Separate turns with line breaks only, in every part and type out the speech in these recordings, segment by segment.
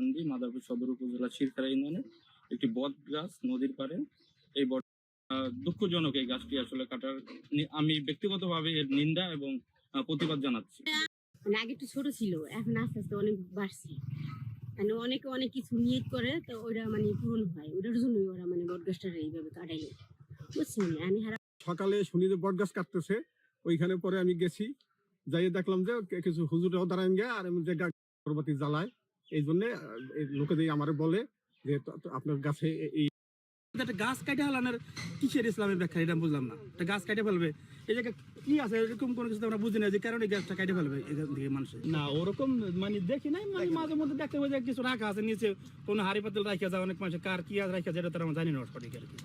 কান্দি মাদারপুর সদর উপজেলা শিরখারা ইউনিয়নের একটি বট গাছ নদীর পাড়ে। এই বট দুঃখজনক এই গাছটি আসলে কাটার আমি ব্যক্তিগতভাবে এর নিন্দা এবং প্রতিবাদ জানাচ্ছি।
মানে আগে একটু ছোট ছিল এখন আস্তে আস্তে অনেক বাড়ছে। মানে অনেকে অনেক কিছু নিয়ত করে তো ওটা মানে পূরণ হয়। ওটার জন্যই ওরা মানে বটগাছটা এইভাবে কাটাইলো বুঝছেন? আমি হারা
সকালে শুনি যে বট গাছ কাটতেছে ওইখানে পরে আমি গেছি। যাইয়ে দেখলাম যে কিছু হুজুরাও দাঁড়ান গে আর এমন যে গা- পরবর্তী জ্বালায়। এই জন্য লোকেদের আমারে বলে যে আপনার গাছে এই
একটা গাছ কাটে হালানোর কিসের ইসলামের ব্যাখ্যা? এটা বুঝলাম না। একটা গাছ কাটে ফেলবে। এই জায়গায় কি আছে? এরকম কোনো কিছু আমরা বুঝি না যে কারণে গাছটা কাটে ফেলবে এখান থেকে মানুষ। না ওরকম মানে দেখি নাই মানে মাঝে মধ্যে দেখতে পাই কিছু রাখা আছে নিচে কোনো হাড়ি পাতিল রাখা যায় অনেক মানুষ কার কি আছে রাখা যায় এটা তো আমরা জানি না সঠিক আর কি।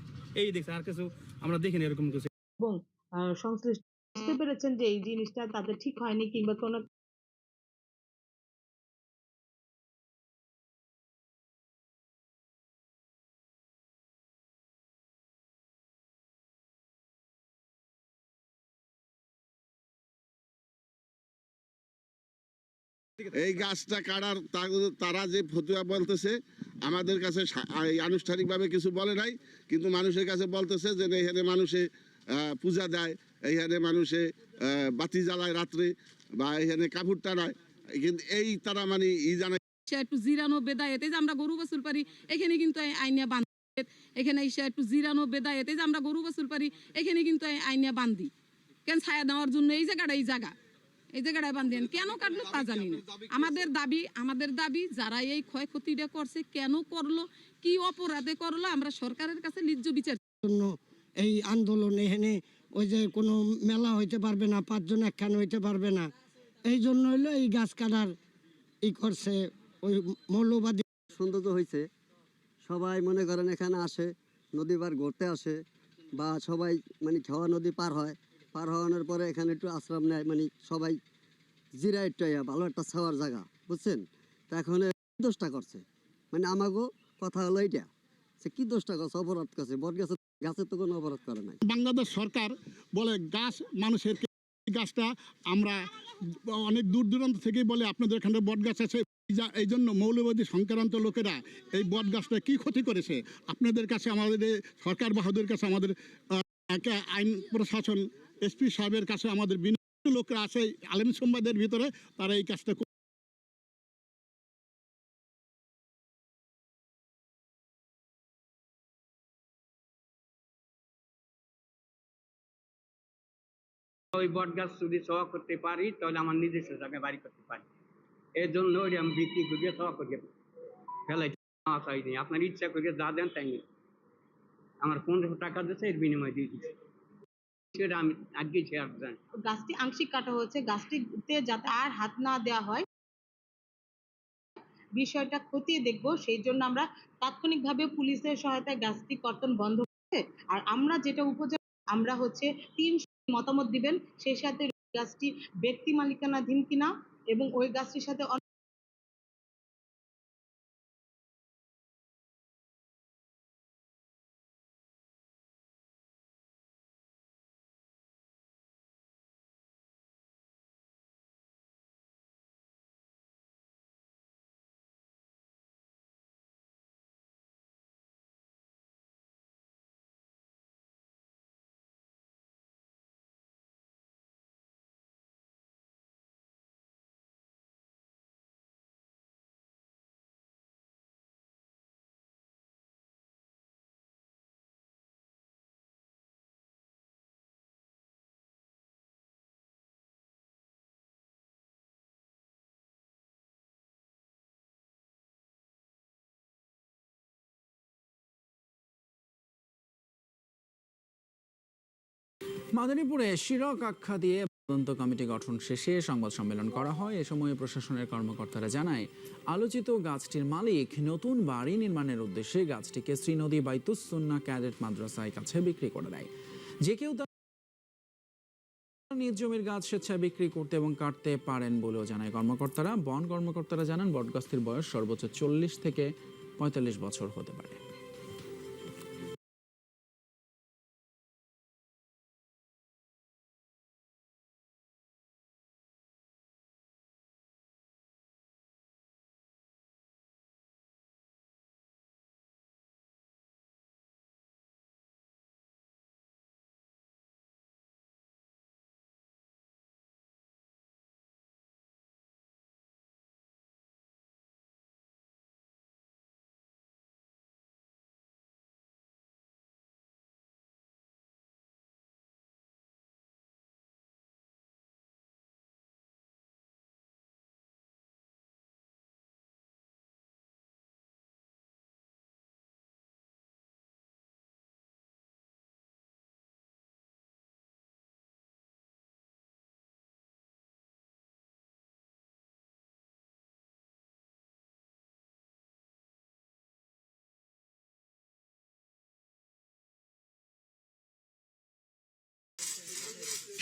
এই দেখছে আর কিছু আমরা দেখি না এরকম কিছু।
এবং সংশ্লিষ্ট বুঝতে পেরেছেন যে এই জিনিসটা তাদের ঠিক হয়নি কিংবা কোনো
এই গাছটা কাটার তারা যে ফতুয়া বলতেছে আমাদের কাছে আনুষ্ঠানিকভাবে কিছু বলে নাই কিন্তু মানুষের কাছে বলতেছে যে এখানে মানুষে পূজা দেয় এইখানে মানুষে বাতি জ্বালায় রাত্রে বা এখানে কাপড় টানায়। কিন্তু এই তারা মানে ই জানায়
একটু জিরানো বেদায়েত যে আমরা গরু বাছুর পারি এখানে কিন্তু আইনিয়া বান্ধি এখানে এসে একটু জিরানো বেদায়েত যে আমরা গরু বাছুর পারি এখানে কিন্তু আইনিয়া বান্ধি কেন ছায়া দেওয়ার জন্য এই জায়গাটা এই জায়গা? এই জায়গাটায় বান্ধেন কেন কাটলো তা জানি না। আমাদের দাবি আমাদের দাবি যারা এই ক্ষয়ক্ষতিটা করছে কেন করল কি অপরাধে করল আমরা সরকারের কাছে লিজ্জ বিচার
জন্য এই আন্দোলন এখানে ওই যে কোনো মেলা হইতে পারবে না পাঁচজন একখান হইতে পারবে না। এই জন্য হইল এই গাছ কাটার ই করছে ওই মৌলবাদী।
সৌন্দর্য হয়েছে সবাই মনে করেন এখানে আসে নদী পার ঘুরতে আসে বা সবাই মানে খেওয়া নদী পার হয়। পার হওয়ানোর পরে এখানে একটু আশ্রম নেয় মানে সবাই জিরা একটু ভালো একটা ছাওয়ার জায়গা, বুঝছেন? তা এখন দোষটা করছে? মানে আমাগো কথা হলো এইটা সে কি দোষটা করছে? অপরাধ করছে। বট গাছের গাছের তো কোনো অপরাধ করে নাই।
বাংলাদেশ সরকার বলে গাছ, মানুষের গাছটা আমরা অনেক দূর দূরান্ত থেকে বলে আপনাদের এখানে বট গাছ আছে। এই জন্য মৌলবাদী সংক্রান্ত লোকেরা এই বট গাছটা কি ক্ষতি করেছে? আপনাদের কাছে আমাদের সরকার বাহাদুর কাছে আমাদের আইন প্রশাসন এসপি সাহেবের কাছে আমাদের বিনীত লোকরা আছে, আলেম সম্বাদের ভিতরে, তারা এই কাজটা
ওই বট গাছ যদি সহ করতে পারি, তাহলে আমার নিজস্ব জায়গায় বাড়ি করতে পারি। এর জন্য আমি বিক্রি করিয়ে সহ করিয়ে ফেলাই আপনার ইচ্ছা করিয়ে যা দেন তাই আমার পনেরোশো টাকা দিচ্ছে এর বিনিময়ে দিয়ে দিচ্ছি। সেটা আমি আজকে শেয়ার জানি
গাছটি আংশিক কাটা হয়েছে। গাছটিতে যাতে আর হাত না দেওয়া হয়, বিষয়টা খতিয়ে দেখব। সেই জন্য আমরা তাৎক্ষণিকভাবে পুলিশের সহায়তায় গাছটি কর্তন বন্ধ করে আর আমরা যেটা উপযোগ আমরা হচ্ছে তিন মতামত দিবেন। সেই সাথে গাছটি ব্যক্তি মালিকানাধীন কিনা এবং ওই গাছটির সাথে
মাদারীপুরে শিরক আখ্যা দিয়ে তদন্ত কমিটি গঠন শেষে সংবাদ সম্মেলন করা হয়। এ সময় প্রশাসনের কর্মকর্তারা জানায়, আলোচিত গাছটির মালিক নতুন বাড়ি নির্মাণের উদ্দেশ্যে গাছটিকে শ্রীনদী বাইতুসুন্না ক্যাডেট মাদ্রাসায় কাছে বিক্রি করে দেয়। যে কেউ নিজ জমির গাছ স্বেচ্ছায় বিক্রি করতে এবং কাটতে পারেন বলেও জানায় কর্মকর্তারা। বন কর্মকর্তারা জানান, বটগাছটির বয়স সর্বোচ্চ চল্লিশ থেকে পঁয়তাল্লিশ বছর হতে পারে।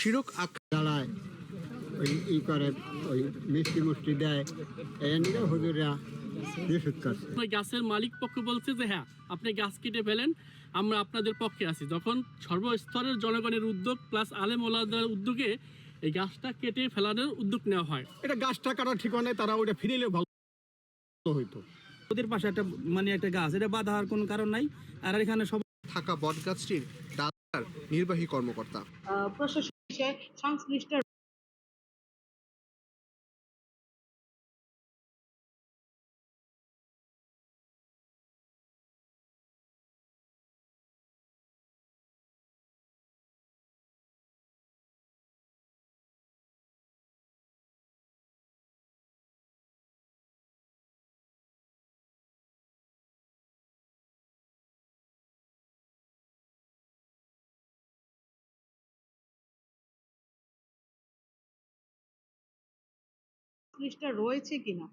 শিরক আখ্যা
জ্বালায়। ওই ই করে ওই মিষ্টি মুষ্টি দেয়। এই নিয়ে হুজুরা
গাছের মালিক পক্ষ বলছে যে হ্যাঁ আপনি গাছ কেটে ফেলেন আমরা আপনাদের পক্ষে আছি। যখন সর্বস্তরের জনগণের উদ্যোগ প্লাস আলেম ওলাদের উদ্যোগে এই গাছটা কেটে ফেলানোর উদ্যোগ নেওয়া হয়।
এটা গাছটা কাটা ঠিকানা নেই তারা ওইটা ফিরিলে ভালো হইতো।
ওদের পাশে একটা মানে একটা গাছ এটা বাধা হওয়ার কোনো কারণ নাই। আর এখানে সব
থাকা বটগাছটির ডাক্তার নির্বাহী কর্মকর্তা।
আহ, প্রশাসন সংশ্লিষ্ট রয়েছে কিনা?